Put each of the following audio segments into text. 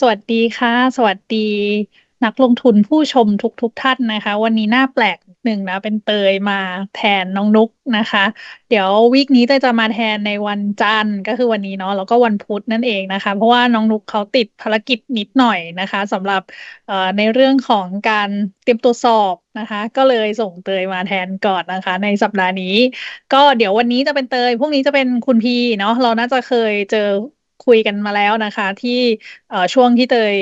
สวัสดีค่ะ สวัสดีนักลงทุนผู้ชมทุกทุกท่านนะคะ วันนี้หน้าแปลกหนึ่งนะเป็นเตยมาแทนน้องนุกนะคะ เดี๋ยววีคนี้เตยจะมาแทนในวันจันทร์ก็คือวันนี้เนาะแล้วก็วันพุธนั่นเองนะคะ เพราะว่าน้องนุกเขาติดภารกิจนิดหน่อยนะคะสำหรับในเรื่องของการเตรียมตัวสอบนะคะ ก็เลยส่งเตยมาแทนก่อนนะคะ ในสัปดาห์นี้ ก็เดี๋ยววันนี้จะเป็นเตยพรุ่งนี้จะเป็นคุณพีเนาะเราน่าจะเคยเจอ คุยกันมาแล้วนะคะ ที่ช่วงที่เตย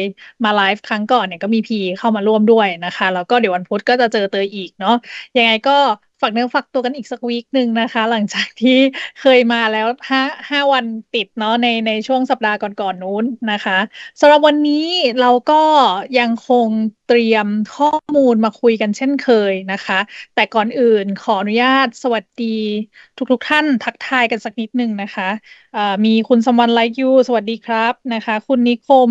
มาไลฟ์ครั้งก่อนเนี่ยก็มีพีเข้ามาร่วมด้วยนะคะ แล้วก็เดี๋ยววันพุธก็จะเจอเตยอีกเนาะยังไงก็ ฝากเนื้อฝากตัวกันอีกสักวีคหนึ่งนะคะ หลังจากที่เคยมาแล้วห้าห้าวันติดเนาะในในช่วงสัปดาห์ก่อนๆนนู้นนะคะสำหรับวันนี้เราก็ยังคงเตรียมข้อมูลมาคุยกันเช่นเคยนะคะ แต่ก่อนอื่นขออนุญาตสวัสดีทุกๆทท่านทักทายกันสักนิดหนึ่งนะคะมีคุณสมวันไลค์ยูสวัสดีครับนะคะ คุณนิคม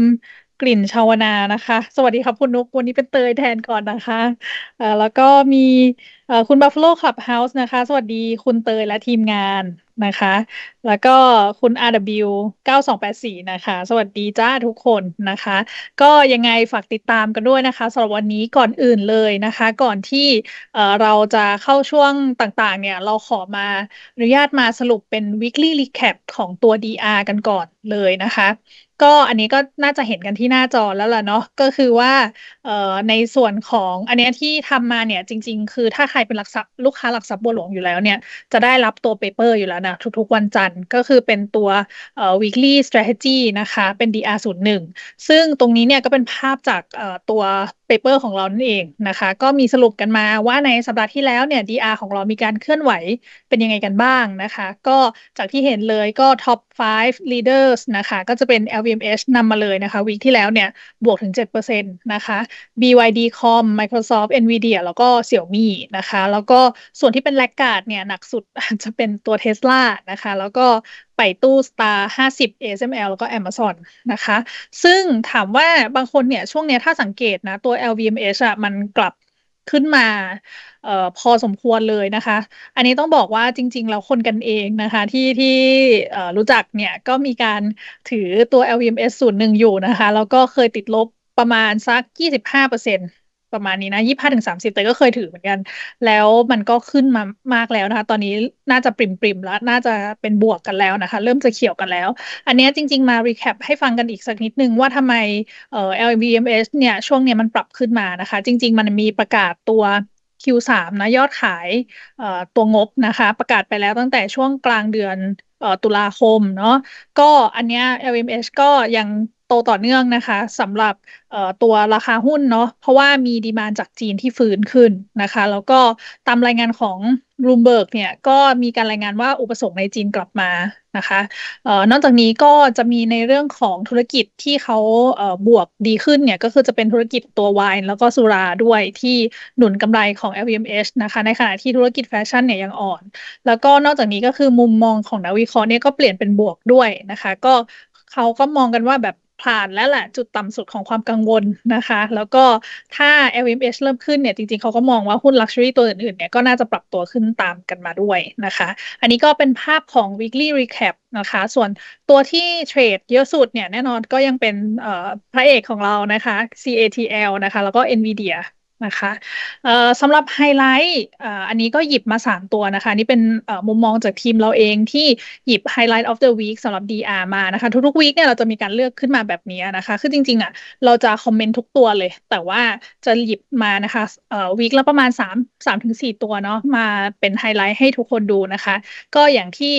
กลิ่นชาวนานะคะ สวัสดีครับคุณนุกวันนี้เป็นเตยแทนก่อนนะคะแล้วก็มีคุณ Buffalo Clubhouse นะคะ สวัสดีคุณเตยและทีมงานนะคะ แล้วก็คุณ RW 9284 นะคะ สวัสดีจ้าทุกคนนะคะ ก็ยังไงฝากติดตามกันด้วยนะคะสำหรับวันนี้ก่อนอื่นเลยนะคะ ก่อนที่เราจะเข้าช่วงต่างๆ เนี่ย เราขอมาอนุญาตมาสรุปเป็น weekly recap ของตัว DR กันก่อนเลยนะคะ ก็อันนี้ก็น่าจะเห็นกันที่หน้าจอแล้วล่ะเนาะก็คือว่าในส่วนของอันนี้ที่ทำมาเนี่ยจริง ๆ คือถ้าใครเป็นหลักทรัพย์ลูกค้าหลักทรัพย์บัวหลวงอยู่แล้วเนี่ยจะได้รับตัวเปเปอร์อยู่แล้วนะทุกๆวันจันทร์ก็คือเป็นตัว weekly strategy นะคะเป็น DR01 ซึ่งตรงนี้เนี่ยก็เป็นภาพจากตัวเปเปอร์ของเรานั่นเองนะคะ ก็มีสรุปกันมาว่าในสัปดาห์ที่แล้วเนี่ย DR ของเรามีการเคลื่อนไหวเป็นยังไงกันบ้างนะคะ ก็จากที่เห็นเลยก็ top 5 leaders นะคะ ก็จะเป็น LV LVMH นำมาเลยนะคะวีคที่แล้วเนี่ยบวกถึง 7%นะคะ BYD Com Microsoft Nvidia แล้วก็ Xiaomi นะคะ แล้วก็ส่วนที่เป็นแลกการ์ดเนี่ยหนักสุดจะเป็นตัว Tesla นะคะ แล้วก็ไปตู้ Star 50 ASML แล้วก็ Amazon นะคะ ซึ่งถามว่าบางคนเนี่ยช่วงเนี้ยถ้าสังเกตนะตัว LVMH อะมันกลับ ขึ้นมาออพอสมควรเลยนะคะ อันนี้ต้องบอกว่าจริง ๆ แล้วคนกันเองนะคะ ที่ที่รู้จักเนี่ยก็มีการถือตัว LVMS ศูนย์หนึ่งอยู่นะคะ แล้วก็เคยติดลบประมาณสัก 25%เประมาณนี้นะยี่ห้าถึงสามสิบแต่ก็เคยถือเหมือนกัน แล้วมันก็ขึ้นมามากแล้วนะคะ ตอนนี้น่าจะปริมปริมแล้ว น่าจะเป็นบวกกันแล้วนะคะ เริ่มจะเขียวกันแล้ว อันนี้จริง ๆ มารีแคปให้ฟังกันอีกสักนิดนึงว่าทำไมเอ่อ LVMH เนี่ย ช่วงเนี้ยมันปรับขึ้นมานะคะ จริง ๆ มันมีประกาศตัว Q3 นะยอดขายตัวงบนะคะ ประกาศไปแล้วตั้งแต่ช่วงกลางเดือนตุลาคมเนาะก็อันเนี้ย LVMH ก็ยัง โตต่อเนื่องนะคะสำหรับตัวราคาหุ้นเนาะเพราะว่ามีดีมานจากจีนที่ฟื้นขึ้นนะคะ แล้วก็ตามรายงานของรูมเบิร์กเนี่ยก็มีการรายงานว่าอุปสงค์ในจีนกลับมานะคะออนอกจากนี้ก็จะมีในเรื่องของธุรกิจที่เขาบวกดีขึ้นเนี่ยก็คือจะเป็นธุรกิจตัวไวน์แล้วก็สุราด้วยที่หนุนกำไรของ LVMH นะคะในขณะที่ธุรกิจแฟชั่นเนี่ยยังอ่อน แล้วก็นอกจากนี้ก็คือมุมมองของนักวิเคราะห์เนี่ยก็เปลี่ยนเป็นบวกด้วยนะคะ ก็เขาก็มองกันว่าแบบ ผ่านแล้วแหละจุดต่ำสุดของความกังวลนะคะ แล้วก็ถ้า LVMH เริ่มขึ้นเนี่ย จริงๆ เขาก็มองว่าหุ้น Luxury ตัวอื่นๆเนี่ยก็น่าจะปรับตัวขึ้นตามกันมาด้วยนะคะ อันนี้ก็เป็นภาพของ weekly recap นะคะ ส่วนตัวที่เทรดเยอะสุดเนี่ย แน่นอนก็ยังเป็นพระเอกของเรานะคะ CATL นะคะ แล้วก็ NVIDIA นะคะสำหรับไฮไลท์อันนี้ก็หยิบมา 3 ตัวนะคะ นี่เป็นมุมมองจากทีมเราเองที่หยิบไฮไลท์ of the week สำหรับ DR มานะคะ ทุกๆวีคเนี่ยเราจะมีการเลือกขึ้นมาแบบนี้นะคะ คือจริงๆอะเราจะคอมเมนต์ทุกตัวเลย แต่ว่าจะหยิบมานะคะวีคละประมาณ 3 3ถึง4ตัวเนาะมาเป็นไฮไลท์ให้ทุกคนดูนะคะ ก็อย่างที่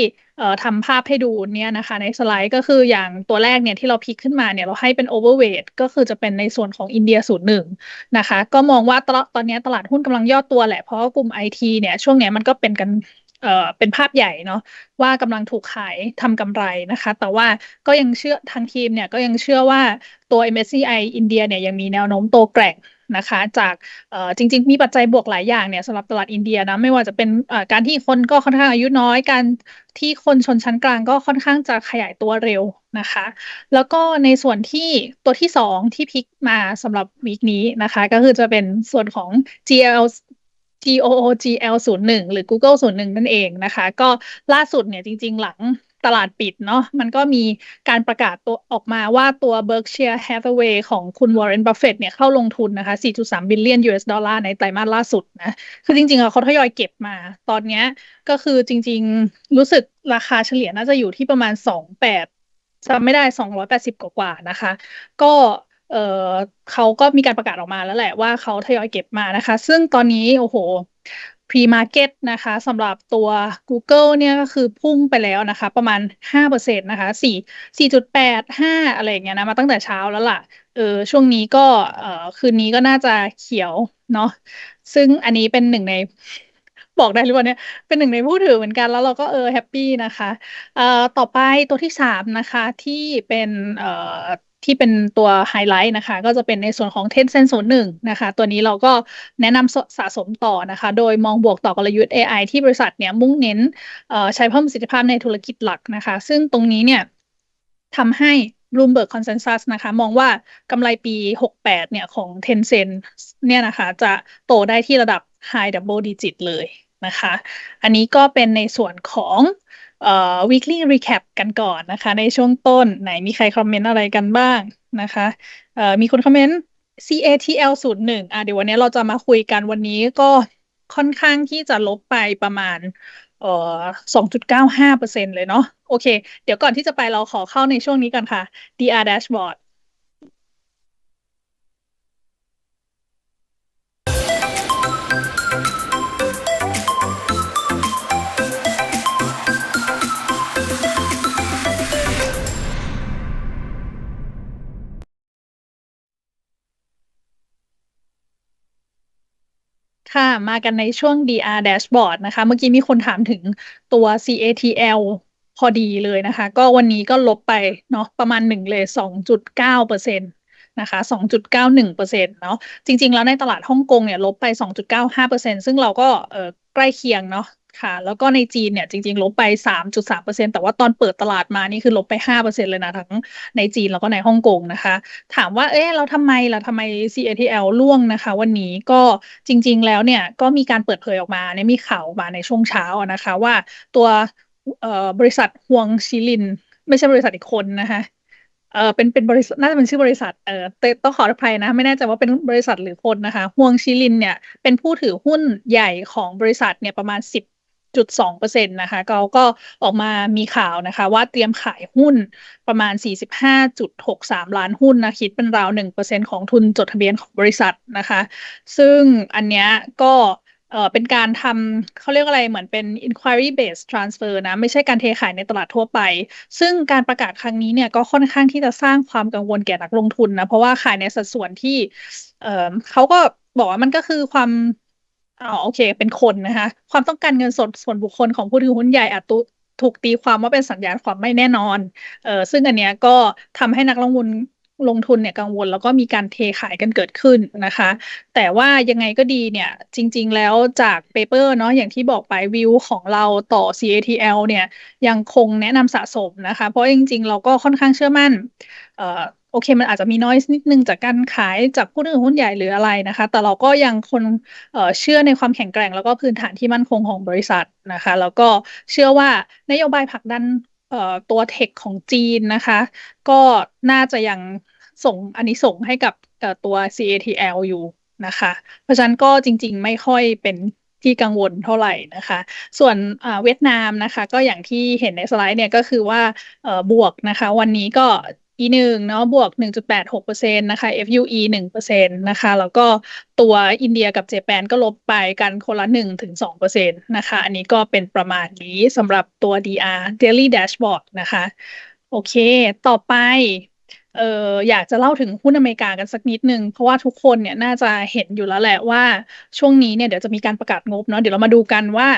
ทำภาพให้ดูเนี่ยนะคะ ในสไลด์ก็คืออย่างตัวแรกเนี่ยที่เราพิกขึ้นมาเนี่ยเราให้เป็น overweight ก็คือจะเป็นในส่วนของอินเดียศูนย์หนึ่งนะคะ ก็มองว่าตอนนี้ตลาดหุ้นกำลังย่อตัวแหละ เพราะกลุ่มไอทีเนี่ยช่วงนี้มันก็เป็นกันเอ่อเป็นภาพใหญ่เนาะว่ากำลังถูกขายทำกำไรนะคะ แต่ว่าก็ยังเชื่อทางทีมเนี่ยก็ยังเชื่อว่าตัว MSCI อินเดียเนี่ยยังมีแนวโน้มโตแกร่ง นะคะ จากจริง ๆ มีปัจจัยบวกหลายอย่างเนี่ยสำหรับตลาดอินเดียนะไม่ว่าจะเป็นการที่คนก็ค่อนข้างอายุน้อยการที่คนชนชั้นกลางก็ค่อนข้างจะขยายตัวเร็วนะคะ แล้วก็ในส่วนที่ตัวที่สองที่พิกมาสำหรับวีคนี้นะคะ ก็คือจะเป็นส่วนของ GL GOOGL ศูนย์หนึ่งหรือ Google ศูนย์หนึ่งนั่นเองนะคะ ก็ล่าสุดเนี่ยจริง ๆ หลัง ตลาดปิดเนาะมันก็มีการประกาศตัวออกมาว่าตัว Berkshire Hathaway ของคุณ Warren Buffett เนี่ยเข้าลงทุนนะคะ 4.3 บิลเลียน US ดอลลาร์ในไตรมาสล่าสุดนะ คือจริงๆอะเขาทยอยเก็บมา ตอนเนี้ยก็คือจริงๆ รู้สึกราคาเฉลี่ยน่าจะอยู่ที่ประมาณ 28จำไม่ได้ 280 กว่าๆนะคะ ก็เออเขาก็มีการประกาศออกมาแล้วแหละว่าเขาทยอยเก็บมานะคะ ซึ่งตอนนี้โอ้โห pre-market นะคะสำหรับตัว Google เนี่ยก็คือพุ่งไปแล้วนะคะ ประมาณ 5%นะคะ 4 4.8 5 อะไรอย่างเงี้ยนะ มาตั้งแต่เช้าแล้วล่ะเออช่วงนี้ก็เออคืนนี้ก็น่าจะเขียวเนาะซึ่งอันนี้เป็นหนึ่งในบอกได้หรือเปล่าเนี่ยเป็นหนึ่งในผู้ถือเหมือนกันแล้วเราก็เออแฮปปี้นะคะเอ่อต่อไปตัวที่สามนะคะที่เป็นเอ่อ ที่เป็นตัวไฮไลท์นะคะ ก็จะเป็นในส่วนของ Tencent ศูนหนึ่งนะคะ ตัวนี้เราก็แนะนำสะสมต่อนะคะ โดยมองบวกต่อกลยุทธ์ AI ที่บริษัทเนี่ยมุ่งเน้นใช้เพิ่มประสิทธิภาพในธุรกิจหลักนะคะ ซึ่งตรงนี้เนี่ยทำให้ Bloomberg Consensus นะคะ มองว่ากำไรปี 68 เนี่ยของ Tencent เนี่ยนะคะ จะโตได้ที่ระดับ High Double Digit เลยนะคะ อันนี้ก็เป็นในส่วนของ เอ่อ weekly recap กันก่อนนะคะ ในช่วงต้นไหนมีใครคอมเมนต์อะไรกันบ้างนะคะเอ่อมีคนคอมเมนต์ CATL ศูนย์หนึ่งอะเดี๋ยววันนี้เราจะมาคุยกันวันนี้ก็ค่อนข้างที่จะลบไปประมาณเอ่อสองจุดเก้าห้าเปอร์เซ็นต์เลยเนาะโอเค เดี๋ยวก่อนที่จะไปเราขอเข้าในช่วงนี้กันค่ะ DR Dashboard ค่ะ มากันในช่วง DR Dashboard นะคะ เมื่อกี้มีคนถามถึงตัว CATL พอดีเลยนะคะ ก็วันนี้ก็ลบไปเนาะประมาณหนึ่งเลยสองจุดเก้าเปอร์เซ็นต์นะคะสองจุดเก้าหนึ่งเปอร์เซ็นต์เนาะ จริง ๆ แล้วในตลาดฮ่องกงเนี่ย ลบไปสองจุดเก้าห้าเปอร์เซ็นต์ซึ่งเราก็เออใกล้เคียงเนาะ ค่ะ แล้วก็ในจีนเนี่ยจริง ๆ ลบไปสามจุดสามเปอร์เซ็นต์แต่ว่าตอนเปิดตลาดมานี่คือลบไปห้าเปอร์เซ็นต์เลยนะ ทั้งในจีนแล้วก็ในฮ่องกงนะคะ ถามว่าเอ๊ะเราทำไมล่ะทำไม CATL ร่วงนะคะ วันนี้ก็จริง ๆ แล้วเนี่ยก็มีการเปิดเผยออกมาเนี่ยมีข่าวมาในช่วงเช้านะคะว่าตัวบริษัทฮวงชิลิน ไม่ใช่บริษัทอีกคนนะคะเออเป็นเป็นบริษัทน่าจะเป็นชื่อบริษัทเออต้องขออภัยนะ ไม่แน่ใจว่าเป็นบริษัทหรือคนนะคะฮวงชิลินเนี่ยเป็นผู้ถือหุ้นใหญ่ของบริษัทเนี่ยประมาณสิ จุดสองเปอร์เซ็นต์นะคะเขาก็ออกมามีข่าวนะคะ ว่าเตรียมขายหุ้นประมาณสี่สิบห้าจุดหกสามล้านหุ้นนะคิดเป็นราวหนึ่งเปอร์เซ็นต์ของทุนจดทะเบียนของบริษัทนะคะ ซึ่งอันเนี้ยก็เออเป็นการทำเขาเรียกอะไรเหมือนเป็น inquiry based transfer นะ ไม่ใช่การเทขายในตลาดทั่วไป ซึ่งการประกาศครั้งนี้เนี่ยก็ค่อนข้างที่จะสร้างความกังวลแก่นักลงทุนนะ เพราะว่าขายในสัดส่วนที่เออเขาก็บอกว่ามันก็คือความ อ๋อโอเค เป็นคนนะคะ ความต้องการเงินสดส่วนบุคคลของผู้ถือหุ้นใหญ่อาจถูกตีความว่าเป็นสัญญาณความไม่แน่นอนเออซึ่งอันเนี้ยก็ทำให้นักลงทุนลงทุนเนี่ยกังวลแล้วก็มีการเทขายกันเกิดขึ้นนะคะ แต่ว่ายังไงก็ดีเนี่ย จริง ๆ แล้วจากเปเปอร์เนาะอย่างที่บอกไปวิวของเราต่อ CATL เนี่ยยังคงแนะนำสะสมนะคะ เพราะจริง ๆ เราก็ค่อนข้างเชื่อมั่นเอ่อ โอเค มันอาจจะมีน้อยนิดนึงจากการขายจากผู้ถือหุ้นใหญ่หรืออะไรนะคะ แต่เราก็ยังคนเเชื่อในความแข็งแกร่ง แล้วก็พื้นฐานที่มั่นคงของบริษัทนะคะ แล้วก็เชื่อว่านโยบายผลักดันตัวเทคของจีนนะคะ ก็น่าจะยังส่งอันนี้ส่งให้กับตัว CATL อยู่นะคะ เพราะฉะนั้นก็จริง ๆ ไม่ค่อยเป็นที่กังวลเท่าไหร่นะคะ ส่วนเวียดนามนะคะ ก็อย่างที่เห็นในสไลด์เนี่ยก็คือว่าบวกนะคะ วันนี้ก็ E หนึ่งเนาะบวกหนึ่งจุดแปดหกเปอร์เซ็นต์นะคะ FUE หนึ่งเปอร์เซ็นต์นะคะ แล้วก็ตัวอินเดียกับเจแปนก็ลบไปกันคนละหนึ่งถึงสองเปอร์เซ็นต์นะคะ อันนี้ก็เป็นประมาณนี้สำหรับตัว DR Daily Dashboard นะคะ โอเค ต่อไปเอออยากจะเล่าถึงหุ้นอเมริกากันสักนิดนึง เพราะว่าทุกคนเนี่ยน่าจะเห็นอยู่แล้วแหละว่าช่วงนี้เนี่ยเดี๋ยวจะมีการประกาศงบเนาะเดี๋ยวเรามาดูกันว่า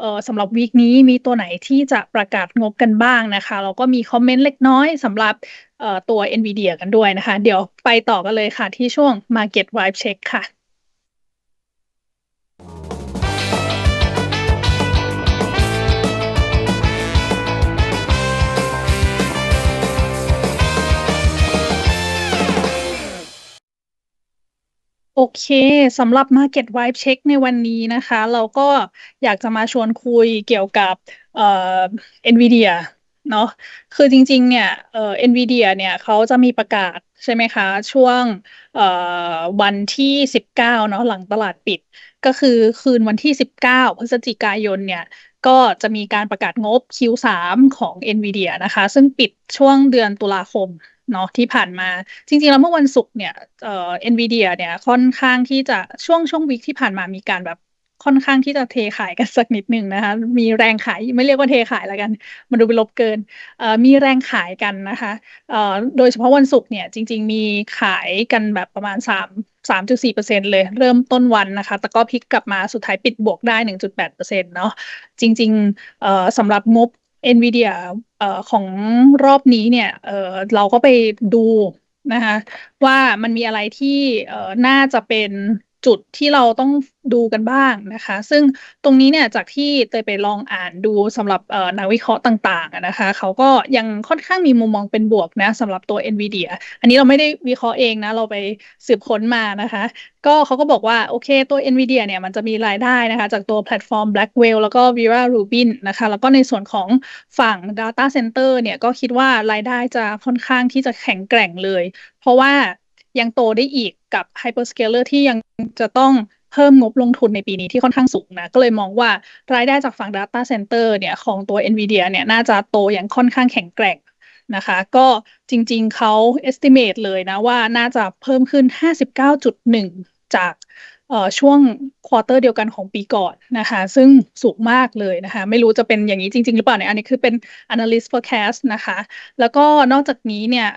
เออสำหรับวีคนี้มีตัวไหนที่จะประกาศงบกันบ้างนะคะแล้วก็มีคอมเมนต์เล็กน้อยสำหรับเออตัว NVIDIA กันด้วยนะคะ เดี๋ยวไปต่อกันเลยค่ะที่ช่วง Market Vibe Check ค่ะ โอเคสำหรับ Market Vibe Check ในวันนี้นะคะ เราก็อยากจะมาชวนคุยเกี่ยวกับเอ่อ NVIDIA เนาะคือจริง ๆ เนี่ยเอ่อ NVIDIA เนี่ยเขาจะมีประกาศใช่ไหมคะ ช่วงเอ่อวันที่สิบเก้าเนาะหลังตลาดปิด ก็คือคืนวันที่สิบเก้าพฤศจิกายนเนี่ยก็จะมีการประกาศงบ Q3 ของ NVIDIA นะคะ ซึ่งปิดช่วงเดือนตุลาคม เนาะที่ผ่านมา จริงๆ แล้วเมื่อวันศุกร์เนี่ยเอ่อ NVIDIA เนี่ยค่อนข้างที่จะช่วงช่วงวิกที่ผ่านมามีการแบบค่อนข้างที่จะเทขายกันสักนิดหนึ่งนะคะ มีแรงขายไม่เรียกว่าเทขายแล้วกัน มันดูเป็นลบเกิน มีแรงขายกันนะคะ โดยเฉพาะวันศุกร์เนี่ยจริง ๆ มีขายกันแบบประมาณ 3 3.4%เปอร์เซ็นต์เลย เริ่มต้นวันนะคะ แต่ก็พลิกกลับมาสุดท้ายปิดบวกได้ 1.8%เปอร์เซ็นต์เนาะ จริงๆสำหรับงบ เอ็นวีเดียของรอบนี้เนี่ยเเราก็ไปดูนะคะว่ามันมีอะไรที่น่าจะเป็น จุดที่เราต้องดูกันบ้างนะคะ ซึ่งตรงนี้เนี่ยจากที่เตยไปลองอ่านดูสำหรับนักวิเคราะห์ต่างๆนะคะเขาก็ยังค่อนข้างมีมุมมองเป็นบวกนะสำหรับตัว NVIDIA อันนี้เราไม่ได้วิเคราะห์เองนะ เราไปสืบค้นมานะคะ ก็เขาก็บอกว่า โอเคตัว NVIDIA เนี่ยมันจะมีรายได้นะคะ จากตัวแพลตฟอร์ม Blackwell แล้วก็ Vera Rubin นะคะ แล้วก็ในส่วนของฝั่ง Data Center เนี่ยก็คิดว่ารายได้จะค่อนข้างที่จะแข็งแกร่งเลย เพราะว่า ยังโตได้อีกกับ Hyperscaler ที่ยังจะต้องเพิ่มงบลงทุนในปีนี้ที่ค่อนข้างสูงนะ ก็เลยมองว่ารายได้จากฝั่ง Data Center เนี่ยของตัว NVIDIA เนี่ยน่าจะโตอย่างค่อนข้างแข็งแกร่งนะคะ ก็จริงๆเขา estimate เลยนะว่าน่าจะเพิ่มขึ้น 59.1 จากช่วงควอเตอร์เดียวกันของปีก่อนนะคะ ซึ่งสูงมากเลยนะคะ ไม่รู้จะเป็นอย่างนี้จริง ๆ หรือเปล่าเนี่ยอันนี้คือเป็น analyst forecast นะคะ แล้วก็นอกจากนี้เนี่ย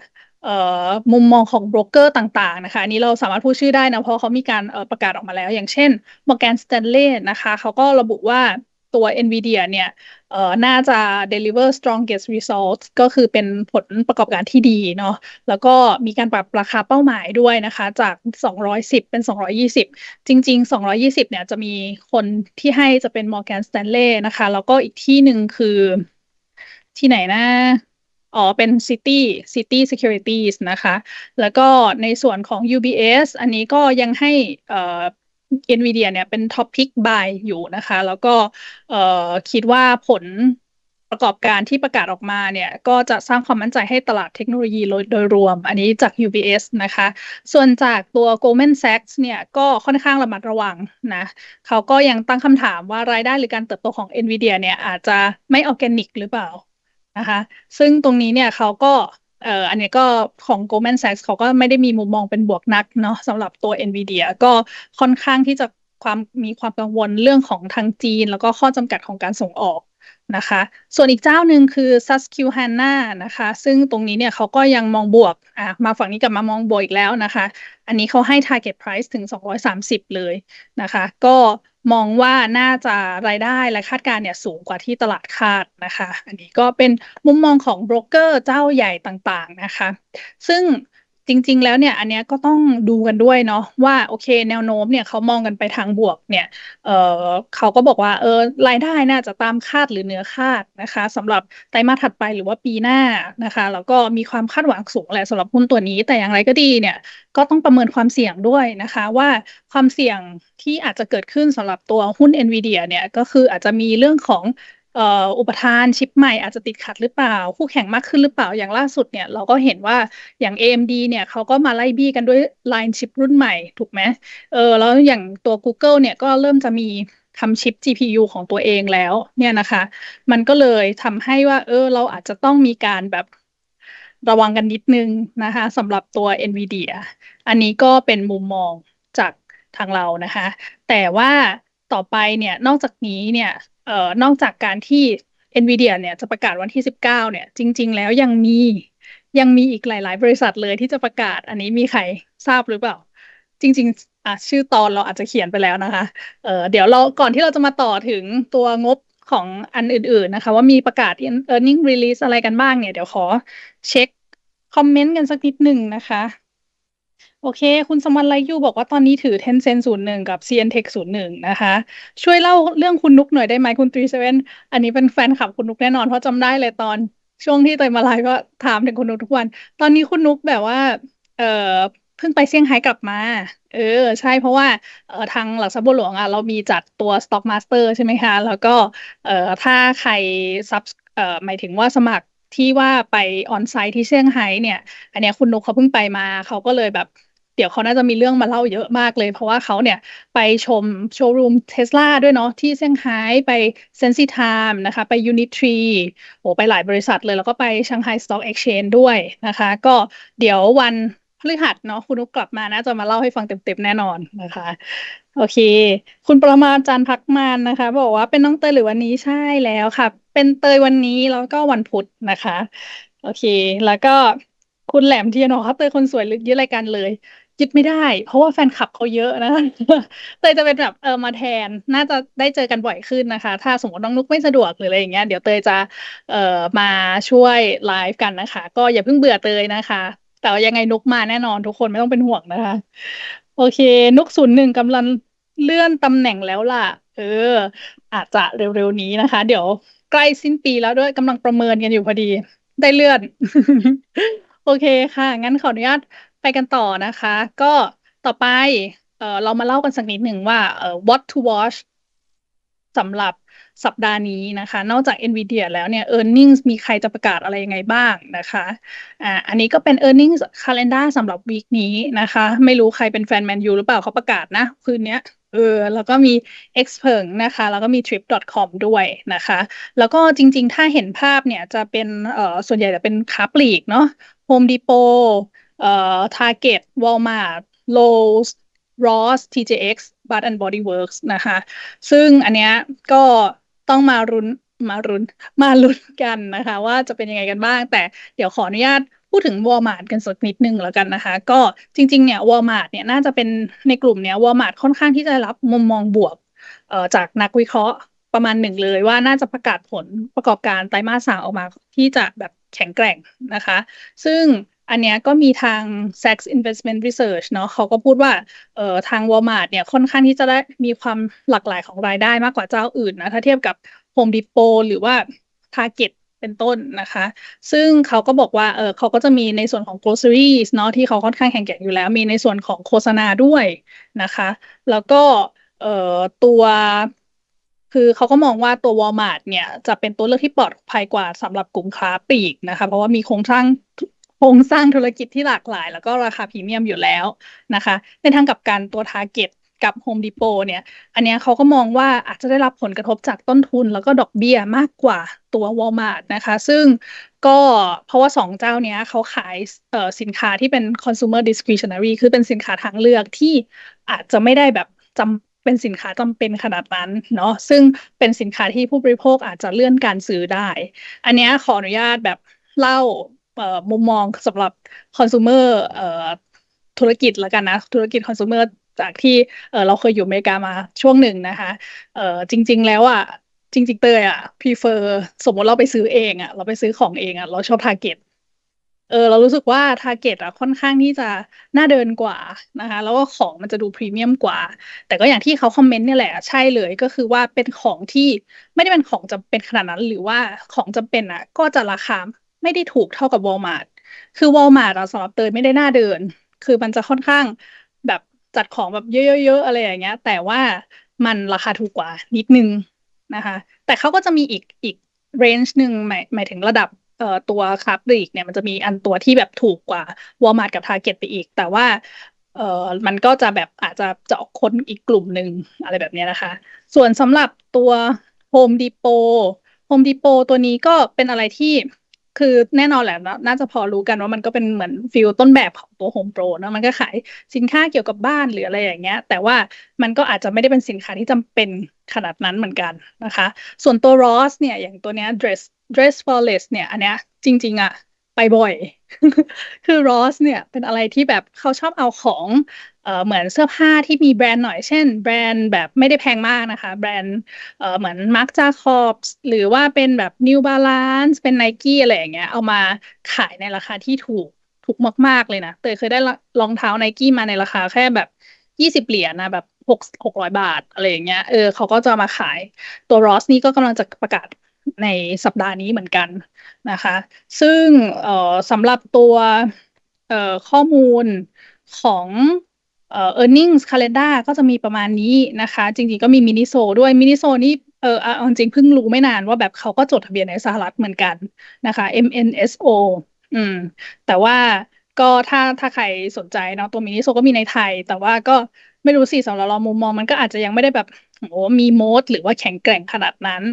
มุมมองของโบรกเกอร์ต่างๆนะคะอันนี้เราสามารถพูดชื่อได้นะ เพราะเขามีการประกาศออกมาแล้ว อย่างเช่น Morgan Stanley นะคะเขาก็ระบุว่าตัว NVIDIA เนี่ยน่าจะ deliver strongest results ก็คือเป็นผลประกอบการที่ดีเนาะแล้วก็มีการปรับราคาเป้าหมายด้วยนะคะ จาก 210 เป็น 220 จริง ๆ 220 เนี่ยจะมีคนที่ให้จะเป็น Morgan Stanley นะคะ แล้วก็อีกที่หนึ่งคือที่ไหนนะ อ๋อเป็น City City Securities นะคะ แล้วก็ในส่วนของ UBS อันนี้ก็ยังให้เอ่อ NVIDIA เนี่ยเป็น Top Pick Buy อยู่นะคะ แล้วก็เอ่อคิดว่าผลประกอบการที่ประกาศออกมาเนี่ย ก็จะสร้างความมั่นใจให้ตลาดเทคโนโลยีโดยรวม อันนี้จาก UBS นะคะ ส่วนจากตัว Goldman Sachs เนี่ย ก็ค่อนข้างระมัดระวังนะ เขาก็ยังตั้งคำถามว่ารายได้หรือการเติบโตของ NVIDIA เนี่ยอาจจะไม่ออร์แกนิกหรือเปล่า นะคะ ซึ่งตรงนี้เนี่ยเขาก็เอ่ออันนี้ก็ของ Goldman Sachs เขาก็ไม่ได้มีมุมมองเป็นบวกนักเนาะสำหรับตัว NVIDIA ก็ค่อนข้างที่จะความมีความกังวลเรื่องของทางจีน แล้วก็ข้อจำกัดของการส่งออกนะคะ ส่วนอีกเจ้าหนึ่งคือ Susquehanna นะคะ ซึ่งตรงนี้เนี่ยเขาก็ยังมองบวกอะมาฝั่งนี้กลับมามองบวกอีกแล้วนะคะ อันนี้เขาให้ target price ถึง 230 เลยนะคะ ก็ มองว่าน่าจะรายได้และคาดการณ์เนี่ยสูงกว่าที่ตลาดคาดนะคะ อันนี้ก็เป็นมุมมองของโบรกเกอร์เจ้าใหญ่ต่างๆนะคะ ซึ่ง จริง ๆ แล้วเนี่ย อันเนี้ยก็ต้องดูกันด้วยเนาะว่าโอเค แนวโน้มเนี่ยเขามองกันไปทางบวกเนี่ยเออเขาก็บอกว่าเออรายได้น่าจะตามคาดหรือเหนือคาดนะคะสำหรับไตรมาสถัดไปหรือว่าปีหน้านะคะแล้วก็มีความคาดหวังสูงแหละสำหรับหุ้นตัวนี้ แต่อย่างไรก็ดีเนี่ยก็ต้องประเมินความเสี่ยงด้วยนะคะว่าความเสี่ยงที่อาจจะเกิดขึ้นสำหรับตัวหุ้น NVIDIA เนี่ยก็คืออาจจะมีเรื่องของ อุปทานชิปใหม่อาจจะติดขัดหรือเปล่า คู่แข่งมากขึ้นหรือเปล่าอย่างล่าสุดเนี่ย เราก็เห็นว่าอย่าง AMD เนี่ยเขาก็มาไล่บี้กันด้วย Line ชิปรุ่นใหม่ถูกไหมเออแล้วอย่างตัว Google เนี่ยก็เริ่มจะมีทำชิป GPU ของตัวเองแล้วเนี่ยนะคะ มันก็เลยทำให้ว่า เออ เราอาจจะต้องมีการแบบระวังกันนิดนึงนะคะสำหรับตัว NVIDIA อันนี้ก็เป็นมุมมองจากทางเรานะคะ แต่ว่าต่อไปเนี่ยนอกจากนี้เนี่ย เอ่อนอกจากการที่ NVIDIA เนี่ยจะประกาศวันที่ 19 เนี่ย จริง ๆ แล้วยังมียังมีอีกหลาย ๆ บริษัทเลยที่จะประกาศ อันนี้มีใครทราบหรือเปล่า จริง ๆอะชื่อตอนเราอาจจะเขียนไปแล้วนะคะเอ่อเดี๋ยวเราก่อนที่เราจะมาต่อถึงตัวงบของอันอื่น ๆ นะคะ ว่ามีประกาศ earning release อะไรกันบ้างเนี่ย เดี๋ยวขอเช็คคอมเมนต์กันสักนิดหนึ่งนะคะ โอเค คุณสมันไลยูบอกว่าตอนนี้ถือ Tencent ศูร์หนึ่งกับ CNTech ศูนย์หนึ่งนะคะ ช่วยเล่าเรื่องคุณนุกหน่อยได้ไหมคุณทรีเซเว่นอันนี้เป็นแฟนคลับคุณนุกแน่นอนเพราะจำได้เลยตอนช่วงที่เตยมาไลฟ์ก็ถามถึงคุณนุกทุกวัน ตอนนี้คุณนุกแบบว่า เอ่อเพิ่งไปเซี่ยงไฮ้กลับมา เออ ใช่เพราะว่าเออทางหลักทรัพย์บัวหลวงอะเรามีจัดตัว Stock Master ใช่ไหมคะ แล้วก็เออถ้าใครซับเออหมายถึงว่าสมัคร ที่ว่าไปออนไซต์ที่เซี่ยงไฮ้เนี่ย อันเนี้ยคุณนุกเขาเพิ่งไปมาเขาก็เลยแบบเดี๋ยวเขาน่าจะมีเรื่องมาเล่าเยอะมากเลย เพราะว่าเขาเนี่ยไปชมโชว์รูมเทสลาด้วยเนาะที่เซี่ยงไฮ้ไปเซนซิไทม์นะคะไปยูนิทรีโอ้ไปหลายบริษัทเลย แล้วก็ไปชังไฮสต็อกเอ็กชแนนด้วยนะคะ ก็เดี๋ยววัน พฤหัสเนาะคุณนุกกลับมาน่าจะมาเล่าให้ฟังเต็มๆแน่นอนนะคะ โอเค คุณประมาณจันพักมานนะคะ บอกว่าเป็นน้องเตยหรือวันนี้ใช่แล้วค่ะ เป็นเตยวันนี้แล้วก็วันพุธนะคะ โอเค แล้วก็คุณแหลมเทียนอกครับเตยคนสวยยึดรายการเลยยึดไม่ได้ เพราะว่าแฟนคลับเขาเยอะนะเตยจะเป็นแบบเออมาแทน น่าจะได้เจอกันบ่อยขึ้นนะคะ ถ้าสมมติน้องนุกไม่สะดวกหรืออะไรอย่างเงี้ยเดี๋ยวเตยจะเอ่อมาช่วยไลฟ์กันนะคะ ก็อย่าเพิ่งเบื่อเตยนะคะ แต่ว่ายังไงนุกมาแน่นอนทุกคนไม่ต้องเป็นห่วงนะคะ โอเค นุกศูนย์หนึ่งกำลังเลื่อนตำแหน่งแล้วล่ะ เออ อาจจะเร็วๆนี้นะคะ เดี๋ยวใกล้สิ้นปีแล้วด้วยกำลังประเมินกันอยู่พอดี ได้เลื่อน โอเคค่ะ งั้นขออนุญาตไปกันต่อนะคะ ก็ต่อไป เออเรามาเล่ากันสักนิดหนึ่งว่าเออ what to watch สำหรับ สัปดาห์นี้นะคะ นอกจาก NVIDIA แล้วเนี่ย earnings มีใครจะประกาศอะไรยังไงบ้างนะคะอ่าอันนี้ก็เป็น earnings calendar สำหรับวีคนี้นะคะ ไม่รู้ใครเป็นแฟนแมนยูหรือเปล่าเขาประกาศนะคืนนี้เออแล้วก็มี x p e r นะคะ แล้วก็มี trip.com ด้วยนะคะ แล้วก็จริงๆ ถ้าเห็นภาพเนี่ยจะเป็นเอ่อส่วนใหญ่จะเป็นค้าปลีกเนาะ Home Depot เอ่อ Target Walmart Lowe's Ross TJX Bath and Body Works นะคะ ซึ่งอันเนี้ยก็ ต้องมารุนมารุนมาลุนกันนะคะ ว่าจะเป็นยังไงกันบ้าง แต่เดี๋ยวขออนุญาตพูดถึง Walmart กันสักนิดนึงแล้วกันนะคะ ก็จริงๆเนี่ย Walmart เนี่ยน่าจะเป็นในกลุ่มเนี้ย Walmart ค่อนข้างที่จะรับมุมมองบวกเอ่อจากนักวิเคราะห์ประมาณหนึ่งเลยว่าน่าจะประกาศผลประกอบการไตรมาสสามออกมาที่จะแบบแข็งแกร่งนะคะ ซึ่ง อันเนี้ยก็มีทาง Sachs Investment Research เนาะเขาก็พูดว่าเอ่อทาง Walmart เนี่ยค่อนข้างที่จะได้มีความหลากหลายของรายได้มากกว่าเจ้าอื่นนะถ้าเทียบกับ Home Depot หรือว่า Target เป็นต้นนะคะ ซึ่งเขาก็บอกว่าเออเขาก็จะมีในส่วนของ groceries เนาะที่เขาค่อนข้างแข็งแกร่งอยู่แล้ว มีในส่วนของโฆษณาด้วยนะคะ แล้วก็เอ่อตัวคือเขาก็มองว่าตัว Walmart เนี่ยจะเป็นตัวเลือกที่ปลอดภัยกว่าสำหรับกลุ่มค้าปลีกนะคะ เพราะว่ามีโครงสร้าง ครงสร้างธุรกิจที่หลากหลาย แล้วก็ราคาพรีเมียมอยู่แล้วนะคะ ในทางกับการตัว Target กับ Home Depot เนี่ย อันนี้เขาก็มองว่าอาจจะได้รับผลกระทบจากต้นทุนแล้วก็ดอกเบี้ยมากกว่าตัว Walmart นะคะ ซึ่งก็เพราะว่าสองเจ้าเนี้ยเขาขายสินค้าที่เป็น consumer discretionary คือเป็นสินค้าทางเลือกที่อาจจะไม่ได้แบบจำเป็นสินค้าจำเป็นขนาดนั้นเนาะซึ่งเป็นสินค้าที่ผู้บริโภคอาจจะเลื่อนการซื้อได้ อันนี้ขออนุญาตแบบเล่า มุมมองสำหรับ consumer ธุรกิจแล้วกันนะธุรกิจ consumer จากที่เราเคยอยู่อเมริกามาช่วงหนึ่งนะคะเอจริง ๆ แล้วอะจริง ๆ เตยอะ prefer สมมติเราไปซื้อเองอะเราไปซื้อของเองอะเราชอบ Target เออเรารู้สึกว่า Target อะค่อนข้างที่จะน่าเดินกว่านะคะแล้วก็ของมันจะดูพรีเมียมกว่า แต่ก็อย่างที่เขาคอมเมนต์เนี่ยแหละใช่เลยก็คือว่าเป็นของที่ไม่ได้เป็นของจำเป็นขนาดนั้น หรือว่าของจำเป็นอะก็จะราคา ไม่ได้ถูกเท่ากับ Walmart คือ Walmart อะสำหรับเตยไม่ได้น่าเดิน คือมันจะค่อนข้างแบบจัดของแบบเยอะๆอะไรอย่างเงี้ย แต่ว่ามันราคาถูกกว่านิดนึงนะคะ แต่เขาก็จะมีอีกอีกเรนจ์หนึ่งหมายหมายถึงระดับเอ่อตัวคาร์บริกเนี่ยมันจะมีอันตัวที่แบบถูกกว่า Walmart กับ Target ไปอีก แต่ว่าเอ่อมันก็จะแบบอาจจะเจาะคนอีกกลุ่มหนึ่งอะไรแบบนี้นะคะ ส่วนสำหรับตัว Home Depot Home Depot ตัวนี้ก็เป็นอะไรที่ คือแน่นอนแหละน่าจะพอรู้กันว่ามันก็เป็นเหมือนฟิลต้นแบบของตัวโฮมโปรนะมันก็ขายสินค้าเกี่ยวกับบ้านหรืออะไรอย่างเงี้ย แต่ว่ามันก็อาจจะไม่ได้เป็นสินค้าที่จำเป็นขนาดนั้นเหมือนกันนะคะ ส่วนตัว Ross เนี่ยอย่างตัวเนี้ย dress dress for less เนี่ยอันเนี้ยจริง ๆอะ ไปบ่อย คือ Ross เนี่ยเป็นอะไรที่แบบเขาชอบเอาของเอ่อเหมือนเสื้อผ้าที่มีแบรนด์หน่อย เช่น แบรนด์แบบไม่ได้แพงมากนะคะ แบรนด์เอ่อเหมือน Marc Jacobs หรือว่าเป็นแบบ New Balance เป็น Nike อะไรอย่างเงี้ย เอามาขายในราคาที่ถูกถูกมาก ๆ เลยนะ เตยเคยได้รองเท้า Nike มาในราคาแค่แบบยี่สิบเหรียญนะแบบหกหกร้อยบาทอะไรอย่างเงี้ยเออเขาก็จะมาขายตัว Ross นี่ก็กำลังจะประกาศ ในสัปดาห์นี้เหมือนกันนะคะ ซึ่งสำหรับตัวข้อมูลของเอ่อ earnings calendar ก็จะมีประมาณนี้นะคะ จริงๆก็มีมินิโซด้วยมินิโซนี่เออเอาจริงเพิ่งรู้ไม่นานว่าแบบเขาก็จดทะเบียนในสหรัฐเหมือนกันนะคะ MNSO อืม แต่ว่าก็ถ้าถ้าใครสนใจเนาะตัวมินิโซก็มีในไทย แต่ว่าก็ไม่รู้สิสำหรับเรามุมมองมันก็อาจจะยังไม่ได้แบบ โอ้มีโมดหรือว่าแข็งแกร่งขนาดนั้น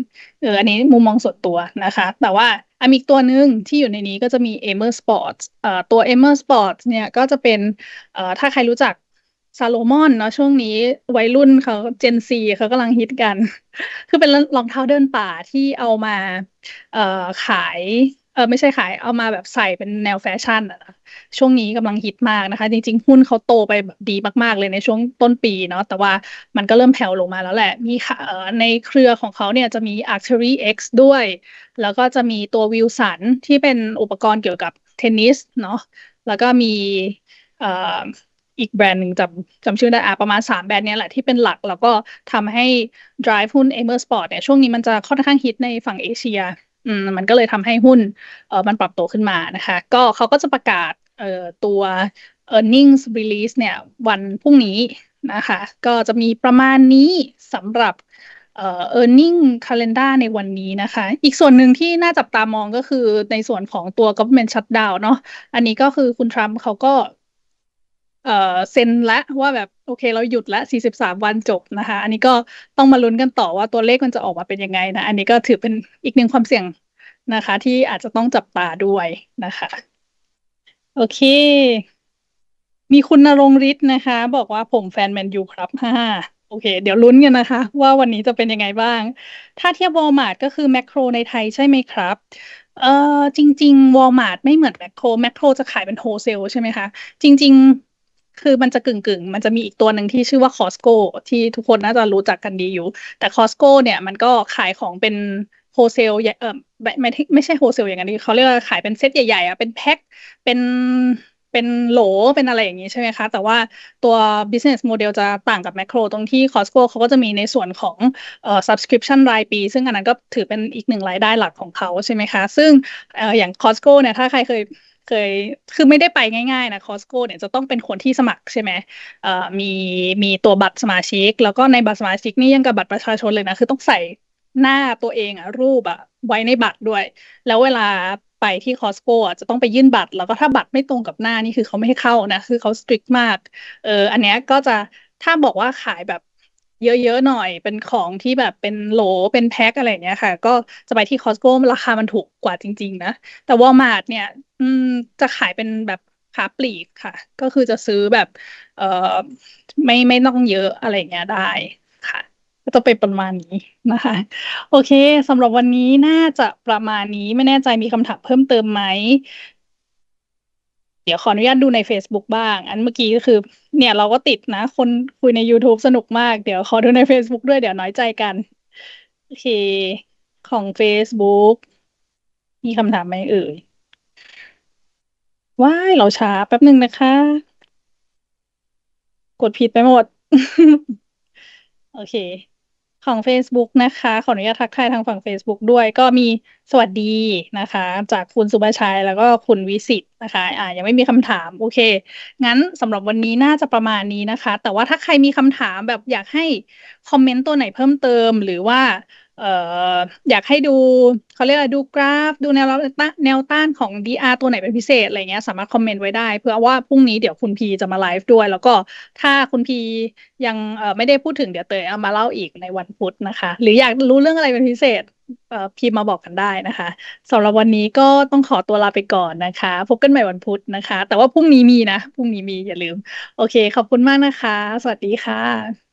เอออันนี้มุมมองส่วนตัวนะคะ แต่ว่าอันมีตัวหนึ่งที่อยู่ในนี้ก็จะมี Amer Sports เอ่อตัว Amer Sports เนี่ยก็จะเป็นเอ่อถ้าใครรู้จักซาโลมอนเนาะช่วงนี้วัยรุ่นเขาเจนซีเขากำลังฮิตกัน คือเป็นรองเท้าเดินป่าที่เอามาเอ่อขาย ออไม่ใช่ขายเอามาแบบใส่เป็นแนวแฟชั่นอะนะช่วงนี้กำลังฮิตมากนะคะ จริง ๆ หุ้นเขาโตไปแบบดีมาก ๆ เลยในช่วงต้นปีเนาะแต่ว่ามันก็เริ่มแผ่วลงมาแล้วแหละ มีค่ะในเครือของเขาเนี่ยจะมี Archery X ด้วย แล้วก็จะมีตัววิลสันที่เป็นอุปกรณ์เกี่ยวกับเทนนิสเนาะแล้วก็มีอีกแบรนด์หนึ่งจำจำชื่อได้อะประมาณสามแบรนด์นี้แหละที่เป็นหลัก แล้วก็ทำให้ drive หุ้น Amer Sport เนี่ยช่วงนี้มันจะค่อนข้างฮิตในฝั่งเอเชีย อืมมันก็เลยทำให้หุ้นเออมันปรับตัวขึ้นมานะคะ ก็เขาก็จะประกาศเอ่อตัว earnings release เนี่ยวันพรุ่งนี้นะคะ ก็จะมีประมาณนี้สำหรับเอ่อ earning calendar ในวันนี้นะคะ อีกส่วนหนึ่งที่น่าจับตามองก็คือในส่วนของตัว government shutdown เนาะอันนี้ก็คือคุณทรัมป์เขาก็ เซ็นละว่าแบบโอเคเราหยุดละ43 วันจบนะคะ อันนี้ก็ต้องมาลุ้นกันต่อว่าตัวเลขมันจะออกมาเป็นยังไงนะ อันนี้ก็ถือเป็นอีกหนึ่งความเสี่ยงนะคะ ที่อาจจะต้องจับตาด้วยนะคะ โอเค มีคุณณรงฤทธิ์นะคะ บอกว่าผมแฟนแมนยูครับฮ่าโอเค เดี๋ยวลุ้นกันนะคะ ว่าวันนี้จะเป็นยังไงบ้าง ถ้าเทียบวอลมาร์ทก็คือแมคโครในไทยใช่ไหมครับเออจริง ๆ วอลมาร์ทไม่เหมือนแมคโครแมคโครจะขายเป็นโฮเซลใช่ไหมคะ จริง ๆ คือมันจะกึ่งกึ่งมันจะมีอีกตัวหนึ่งที่ชื่อว่าคอสโกที่ทุกคนน่าจะรู้จักกันดีอยู่ แต่คอสโกเนี่ยมันก็ขายของเป็นโฮเซลเออไม่ไม่ไม่ใช่โฮเซลอย่างนั้นเขาเรียกว่าขายเป็นเซตใหญ่ๆอะเป็นแพ็คเป็นเป็นโหลเป็นอะไรอย่างนี้ใช่ไหมคะ แต่ว่าตัว business model จะต่างกับแมคโครตรงที่ Costco เขาก็จะมีในส่วนของเอ่อ subscription รายปี ซึ่งอันนั้นก็ถือเป็นอีกหนึ่งรายได้หลักของเขาใช่ไหมคะ ซึ่งเอ่ออย่าง Costco เนี่ยถ้าใครเคยเคยคือไม่ได้ไปง่ายๆนะ Costco เนี่ยจะต้องเป็นคนที่สมัครใช่ไหมเอ่อมีมีตัวบัตรสมาชิก แล้วก็ในบัตรสมาชิกนี่ยังกับบัตรประชาชนเลยนะ คือต้องใส่หน้าตัวเองอะรูปอะไว้ในบัตรด้วย แล้วเวลาไปที่คอสโก้อะจะต้องไปยื่นบัตร แล้วก็ถ้าบัตรไม่ตรงกับหน้านี่คือเขาไม่ให้เข้านะ คือเขาสตริกมากเอออันเนี้ยก็จะถ้าบอกว่าขายแบบเยอะๆหน่อยเป็นของที่แบบเป็นโหลเป็นแพ็คอะไรเนี้ยค่ะ ก็จะไปที่คอสโก้ราคามันถูกกว่าจริง ๆ นะ แต่วอลมาร์ทเนี่ย อืมจะขายเป็นแบบค้าปลีกค่ะ ก็คือจะซื้อแบบ เอ่อไม่ไม่ต้องเยอะอะไรเงี้ยได้ค่ะ ก็จะเป็นประมาณนี้นะคะ โอเคสำหรับวันนี้น่าจะประมาณนี้ไม่แน่ใจมีคำถามเพิ่มเติมไหมเดี๋ยวขออนุญาตดูใน Facebook บ้าง อันเมื่อกี้ก็คือ เนี่ยเราก็ติดนะ คนคุยใน YouTube สนุกมาก เดี๋ยวขอดูใน Facebook ด้วยเดี๋ยวน้อยใจกัน โอเค ของ Facebook มีคำถามไหมเอ่ย ว้ายเราช้าแป๊บหนึ่งนะคะ กดผิดไปหมด โอเค ของ Facebook นะคะ ขออนุญาตทักทายทางฝั่ง Facebook ด้วย ก็มีสวัสดีนะคะ จากคุณสุภาชัยแล้วก็คุณวิสิตนะคะ อ่ายังไม่มีคำถาม โอเค งั้นสำหรับวันนี้น่าจะประมาณนี้นะคะ แต่ว่าถ้าใครมีคำถามแบบอยากให้คอมเมนต์ตัวไหนเพิ่มเติม หรือว่า เอ่ออยากให้ดูเขาเรียกดูกราฟ ดูแนวรับแนวต้านของ DR ตัวไหนเป็นพิเศษอะไรเงี้ยสามารถคอมเมนต์ไว้ได้ เพื่อว่าพรุ่งนี้เดี๋ยวคุณพีจะมาไลฟ์ด้วย แล้วก็ถ้าคุณพียังเอ่อไม่ได้พูดถึงเดี๋ยวเตยเอามาเล่าอีกในวันพุธนะคะ หรืออยากรู้เรื่องอะไรเป็นพิเศษเอ่อพิมพ์มาบอกกันได้นะคะสำหรับวันนี้ก็ต้องขอตัวลาไปก่อนนะคะ พบกันใหม่วันพุธนะคะ แต่ว่าพรุ่งนี้มีนะพรุ่งนี้มีอย่าลืม โอเค ขอบคุณมากนะคะ สวัสดีค่ะ